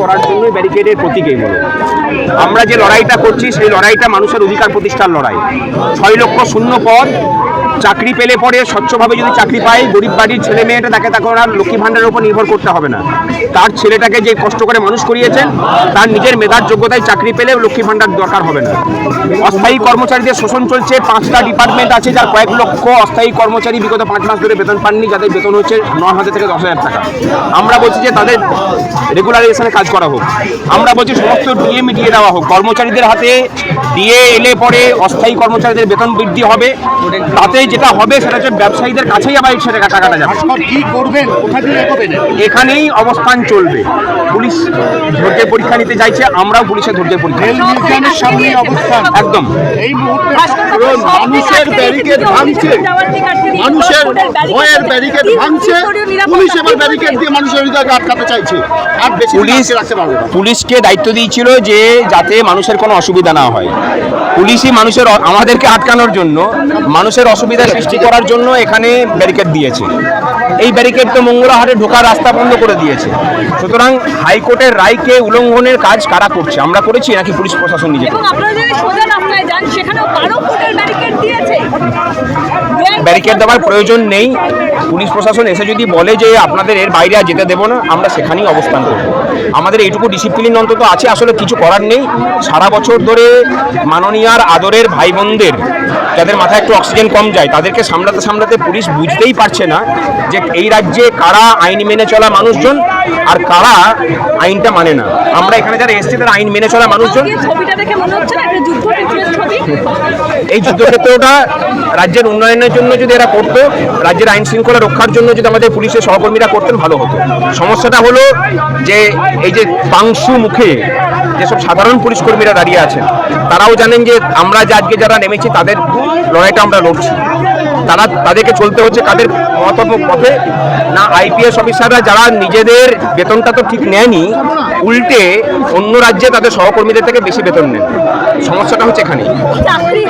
করার জন্যই ব্যারিকেডের প্রতীক এইগুলো আমরা যে লড়াইটা করছি, সেই লড়াইটা মানুষের অধিকার প্রতিষ্ঠার লড়াই। ছয় লক্ষ শূন্য পদ, চাকরি পেলে পরে স্বচ্ছভাবে যদি চাকরি পায়, গরিব বাড়ির ছেলে মেয়েটা তাকে তাকে ওরা লক্ষ্মী ভাণ্ডারের উপর নির্ভর করতে হবে না। তার ছেলেটাকে যে কষ্ট করে মানুষ করিয়েছেন, তার নিজের মেধার যোগ্যতায় চাকরি পেলে লক্ষ্মী ভাণ্ডার দরকার হবে না। অস্থায়ী কর্মচারীদের শোষণ চলছে, পাঁচটা ডিপার্টমেন্ট আছে, যার কয়েক লক্ষ অস্থায়ী কর্মচারী বিগত পাঁচ মাস ধরে বেতন পাননি, যাদের বেতন হচ্ছে ন হাজার থেকে দশ হাজার টাকা। আমরা বলছি যে তাদের রেগুলারাইজেশনে কাজ করা হোক। আমরা বলছি সমস্ত ডিএ মিটিয়ে দেওয়া হোক। কর্মচারীদের হাতে ডিএ এলে পরে অস্থায়ী কর্মচারীদের বেতন বৃদ্ধি হবে। তাতে যেটা হবে সেটা হচ্ছে ব্যবসায়ীদের কাছেই আবার সেটা টাকাটা যাবে। কি করবেন? দিয়ে এখানেই অবস্থান চলবে। পুলিশ ধৈর্যের পরীক্ষা নিতে চাইছে আমরাও পুলিশের ধৈর্যের পরীক্ষা সামনে অবস্থান। একদম। এই মুহূর্তে মানুষের ব্যারিকেড ভাঙছে। মানুষের ভয়ের ব্যারিকেড ভাঙছে। পুলিশ এবার ব্যারিকেড দিয়ে মানুষের হৃদয়কে আটকাতে চাইছে। আর বেশি পুলিশ রাখতে পারবে পুলিশকে দায়িত্ব দিয়েছিল যে যাতে মানুষের কোনো অসুবিধা না হয়। পুলিশই মানুষের আমাদেরকে আটকানোর জন্য মানুষের অসুবিধা সৃষ্টি করার জন্য এখানে ব্যারিকেড দিয়েছে। এই ব্যারিকেড তো মঙ্গলাহাটে ঢোকার রাস্তা বন্ধ করে দিয়েছে। সুতরাং হাইকোর্টের রায়কে উল্লঙ্ঘনের কাজ কারা করছে? আমরা করেছি নাকি পুলিশ প্রশাসন নিজে এবং ব্যারিকেড দেওয়ার প্রয়োজন নেই। পুলিশ প্রশাসন এসে যদি বলে যে আপনাদের এর বাইরে আর যেতে দেবো না, আমরা সেখানেই অবস্থান করব। আমাদের এইটুকু ডিসিপ্লিন অন্তত আছে, আসলে কিছু করার নেই। সারা বছর ধরে মাননীয়ার আদরের ভাই বোনদের যাদের মাথায় একটু অক্সিজেন কম যায়, তাদেরকে সামলাতে সামলাতে পুলিশ বুঝতেই পারছে না যে এই রাজ্যে কারা আইন মেনে চলা মানুষজন আর কারা আইনটা মানে না। আমরা এখানে যারা এসছি তারা আইন মেনে চলা মানুষজন। মনে এই যুদ্ধক্ষেত্রটা রাজ্যের উন্নয়নের জন্য যদি এরা করতো, রাজ্যের আইন শৃঙ্খলা রক্ষার জন্য যদি আমাদের পুলিশের সহকর্মীরা করতেন, ভালো হতো। সমস্যাটা হলো যে এই যে পাংশু মুখে যেসব সাধারণ পুলিশ কর্মীরা দাঁড়িয়ে আছেন, তারাও জানেন যে আমরা যে আজকে যারা নেমেছি, তাদের লড়াইটা আমরা লড়ছি। তারা, তাদেরকে চলতে হচ্ছে কাদের মতামত পথে না আইপিএস অফিসাররা, যারা নিজেদের বেতনটা তো ঠিক নেয়নি উল্টে অন্য রাজ্যে তাদের সহকর্মীদের থেকে বেশি বেতন নেন। সমস্যাটা হচ্ছে চাকরি